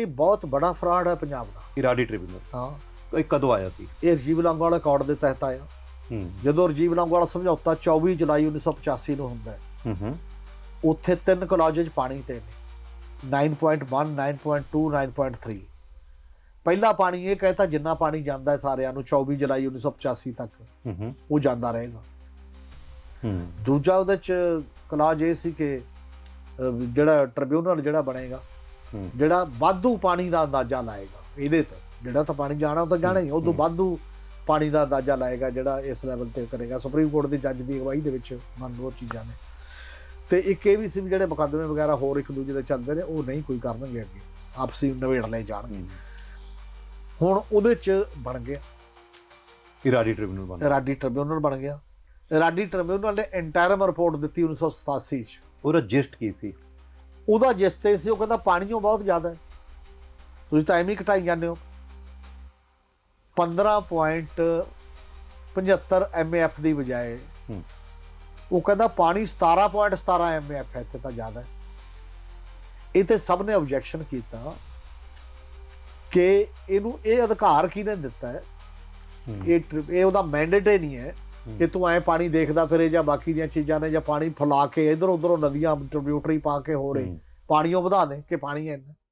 ਇਹ ਬਹੁਤ ਬੜਾ ਫਰਾਡ ਹੈ ਪੰਜਾਬ ਦਾ। ਇਰਾਡੀ ਟ੍ਰਿਬਿਊਨਲ ਹਾਂ। ਇਹ ਕਦੋਂ ਆਇਆ ਸੀ? ਇਹ ਰਜੀਵ ਲਾਂਗਵਾਲ ਅਕਾਰਡ ਦੇ ਤਹਿਤ ਆਇਆ। ਹੂੰ। ਜਦੋਂ ਰਜੀਵ ਲਾਂਗਵਾਲ ਸਮਝੌਤਾ 24 ਜੁਲਾਈ 1985 ਨੂੰ ਹੁੰਦਾ ਹੈ ਹੂੰ ਹੂੰ। ਉੱਥੇ ਤਿੰਨ ਕਲਾਜਜ ਪਾਣੀ ਤੇ ਨੇ। 9.1 9.2 9.3 ਪਹਿਲਾ ਪਾਣੀ ਇਹ ਕਹਿੰਦਾ ਜਿੰਨਾ ਪਾਣੀ ਜਾਂਦਾ ਹੈ ਸਾਰਿਆਂ ਨੂੰ 24 ਜੁਲਾਈ 1985 ਤੱਕ ਹੂੰ ਹੂੰ। ਉਹ ਜਾਂਦਾ ਰਹੇਗਾ। ਹੂੰ। ਦੂਜਾ ਉਹਦੇ ਚ ਕਲਾਜ ਇਹ ਸੀ ਕਿ ਜਿਹੜਾ ਟ੍ਰਿਬਿਊਨਲ ਜਿਹੜਾ ਬਣੇਗਾ। ਜਿਹੜਾ ਵਾਧੂ ਪਾਣੀ ਦਾ ਅੰਦਾਜ਼ਾ ਲਾਏਗਾ ਇਹਦੇ ਤੋਂ। ਜਿਹੜਾ ਤਾਂ ਪਾਣੀ ਜਾਣਾ ਉਹ ਤਾਂ ਜਾਣਾ ਹੀ। ਉਹ ਤੋਂ। ਵਾਧੂ ਪਾਣੀ ਦਾ ਅੰਦਾਜ਼ਾ ਲਾਏਗਾ ਜਿਹੜਾ ਇਸ ਲੈਵਲ ਤੇ ਕਰੇਗਾ। ਸੁਪਰੀਮ ਕੋਰਟ ਦੇ ਜੱਜ ਦੀ ਅਗਵਾਈ ਦੇ ਵਿੱਚ ਮੰਨ ਲਓ ਉਹ ਚੀਜ਼ਾਂ ਨੇ। ਤੇ ਇੱਕ ਇਹ ਵੀ ਸੀ ਜਿਹੜੇ ਮੁਕੱਦਮੇ ਵਗੈਰਾ ਹੋਰ ਇੱਕ ਦੂਜੇ ਦੇ ਚੱਲਦੇ ਨੇ ਉਹ ਨਹੀਂ ਕੋਈ ਕਰਨਗੇ ਅੱਗੇ। ਆਪਸੀ ਨਵੇੜ ਲੈ ਜਾਣਗੇ। ਹੁਣ ਉਹਦੇ ਚ ਬਣ ਗਿਆ। ਇਰਾਡੀ ਟ੍ਰਿਬਿਊਨਲ ਬਣ ਰਾਡੀ ਟ੍ਰਿਬਿਊਨਲ ਬਣ ਗਿਆ। ਰਾਡੀ ਟ੍ਰਿਬਿਊਨਲ ਨੇ ਇੰਟਰਮ ਰਿਪੋਰਟ ਦਿੱਤੀ 1987 ਚ। ਉਹਦਾ ਜਿਸਟ ਕੀ ਸੀ? ਉਹਦਾ ਜਿਸ ਤੇ ਸੀ ਉਹ ਕਹਿੰਦਾ ਪਾਣੀਓ ਬਹੁਤ ਜ਼ਿਆਦਾ ਹੈ। ਤੁਸੀਂ ਤਾਂ ਐਵੇਂ ਹੀ ਘਟਾਈ ਜਾਂਦੇ ਹੋ। 15.75 ਐਮਏਐਫ ਦੀ ਬਜਾਏ। ਉਹ ਕਹਿੰਦਾ ਪਾਣੀ 17.17 ਐਮਏਐਫ ਹੈ ਤੇ ਤਾਂ ਜ਼ਿਆਦਾ ਹੈ। ਇਹ ਤੇ ਸਭ ਨੇ ਆਬਜੈਕਸ਼ਨ ਕੀਤਾ ਕਿ ਇਹਨੂੰ ਇਹ ਅਧਿਕਾਰ ਕਿਹਨੇ ਦਿੱਤਾ ਹੈ। ਇਹ ਇਹ ਉਹਦਾ ਮੈਂਡੇਟ ਹੀ ਨਹੀਂ ਹੈ। ਕਿ ਤੂੰ ਐ ਪਾਣੀ ਦੇਖਦਾ ਫਿਰੇ ਜਾਂ ਬਾਕੀ ਦੀਆਂ ਚੀਜ਼ਾਂ ਨੇ ਜਾਂ ਪਾਣੀ ਫੈਲਾ ਕੇ ਇਧਰ ਉਧਰੋਂ ਨਦੀਆਂ ਟ੍ਰਿਬਿਊਟਰੀ ਪਾ ਕੇ ਹੋ ਰਹੀ ਹੂੰ। ਪਾਣੀਓ ਵਧਾ ਦੇ ਕਿ ਪਾਣੀ ਇੰਨਾ